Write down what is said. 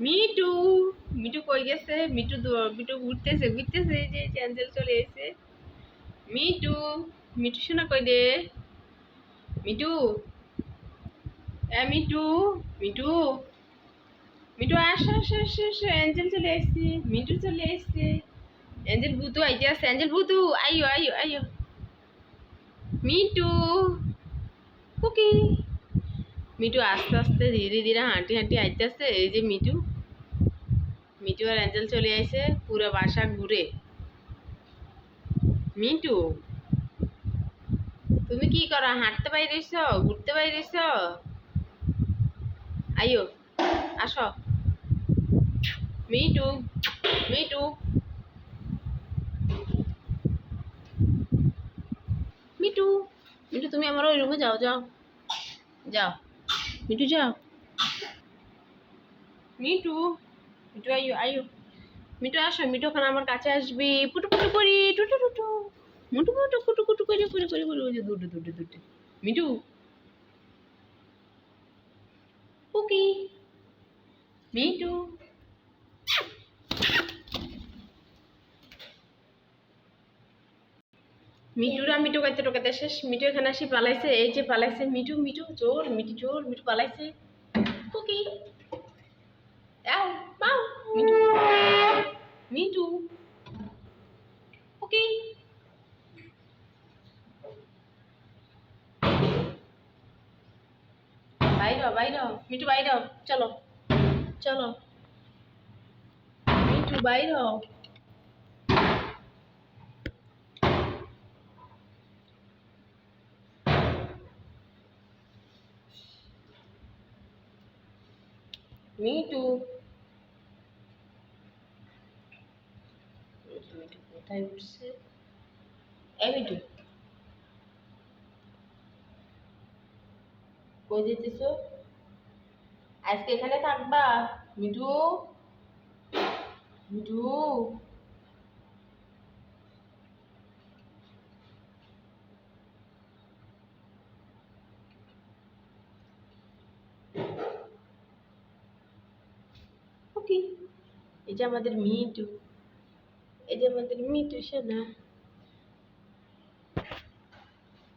Me too me too কই গেছে? Me too দৌ- মিটু ঘুরতেছে ঘুরতেছে যে চ্যান্সেল চলে এসে মিটু মিটু শোনা কই রে? মিটু? এ মিটু মিটু? মিটু, আসো আসো আসো আসো, অ্যাঞ্জেল চলে এসছে, মিটু চলে এসছে। অ্যাঞ্জেল ভূতু আইতে আসছে অ্যাঞ্জেল ভূতু আইও আইও আইও মিটু, কুকি। মিটু আস্তে আস্তে ধীরে ধীরে হাঁটি হাঁটি আইতে আসছে এই যে মিটু। মিটু আর অ্যাঞ্জেল চলে আসে পুরো বাসা ঘুরে। মিটু, তুমি কি করো? হাঁটতে বাইরেছ? ঘুরতে বাইরেছ? আইও আসো। মিটু মিটু। মিটু মিটু, তুমি আমার ওই রুমে যাও যাও। যাও। মিটু যাও মিটু মিটু আইও আইও মিটু আসো। মিটু ওখানে আমার কাছে আসবে। পুটু পুটু করি। টুটু টুটু। মুটু মুটু কুটু কুটু করে করে করে করে। ওই যে দুটো দুটো দুটো। মিটু পুকি মিটু মিটুরা মিটু কাইতে টোকাতে শেষ। মিটু এখানে আসি পালাইছে, এই যে পালাইছে মিটু মিটু চোর মিটু চোর মিটু পালাইছে। মাও মিটু মিটু বাইর বাইর। মিটু বাইর, চলো। চলো। মিটু বাইর। মিটু মিটু কোথায় উঠছে এই মিটু কই যেতেছ আজকে এখানে থাকবা মিঠু মিঠু এই যে আমাদের মিটু এই যে আমাদের মিটু সোনা